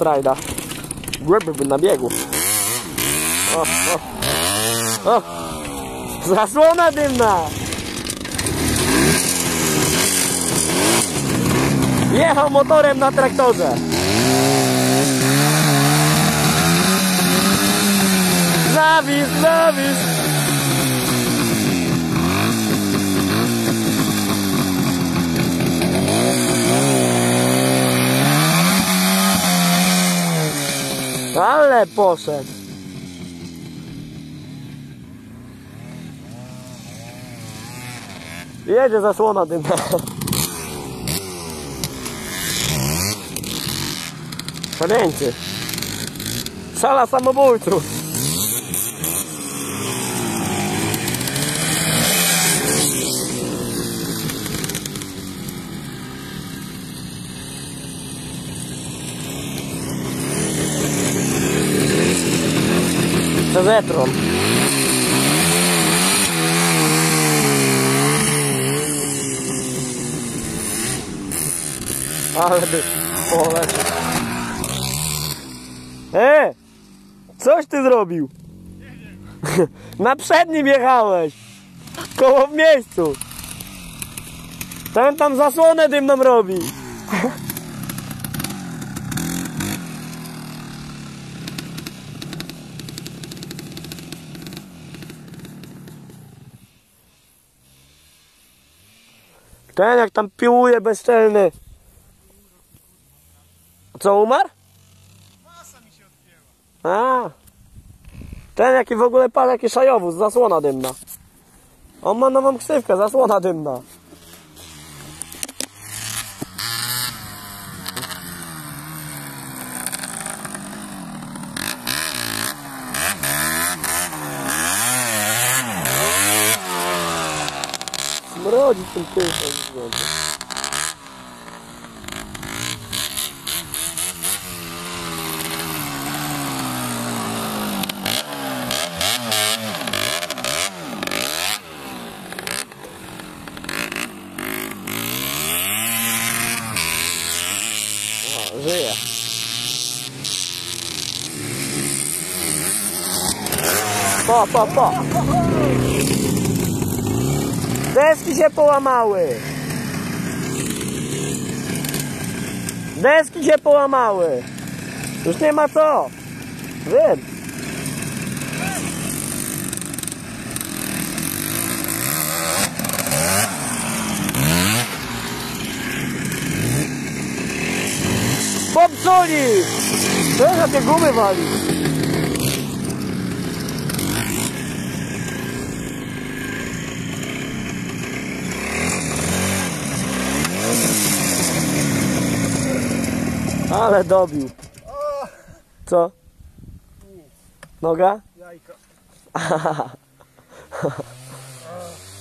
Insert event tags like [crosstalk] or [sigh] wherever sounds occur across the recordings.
frajda. Głęby na biegu. O, o. O. Zasłona dymna! Jechał motorem na traktorze. Zawis, zawis. Poszedł. Jedzie zasłona dymna. Szaleńcy. Sala samobójców. Pezetron. Ale by poleciał. E! Coś ty zrobił? [laughs] Na przednim jechałeś! Koło w miejscu! Ten tam zasłonę dymną robi! [laughs] Ten jak tam piłuje bezczelny. Co umarł? Masa mi się odgięła. A. Ten jaki w ogóle pan jaki szajowóz, zasłona dymna. On ma nową ksywkę, zasłona dymna. Mrodzi tym pyszem wygląda. Żyje. Pa, pa, pa. Deski się połamały. Deski się połamały. Już nie ma co. Wiem. Popsuli! Za te gumy wali? Ale dobił. Co? Noga? jajko. [laughs]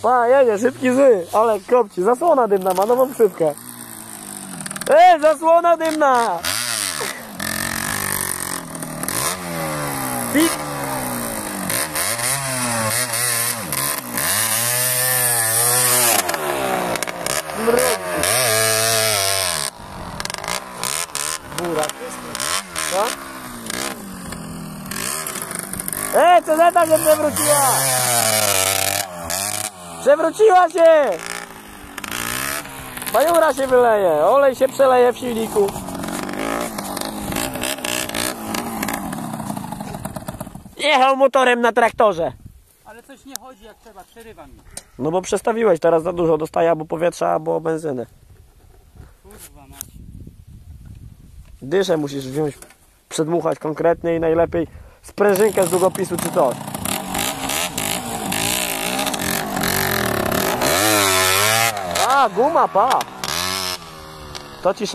Pa, jedzie, szybki zy, ale kopci, zasłona dymna, ma nową szybkę. Ej, zasłona dymna! Pik! Burak. Co? Ej, co za się przewróciła! Przewróciła się! Bajura się wyleje, olej się przeleje w silniku. Jechał motorem na traktorze. Ale coś nie chodzi jak trzeba, przerywa mi. No bo przestawiłeś teraz za dużo, dostaje albo powietrza, albo benzyny. Kurwa mać. Dyszę musisz wziąć, przedmuchać konkretnie i najlepiej sprężynkę z długopisu czy coś. A, guma, pa! To ci.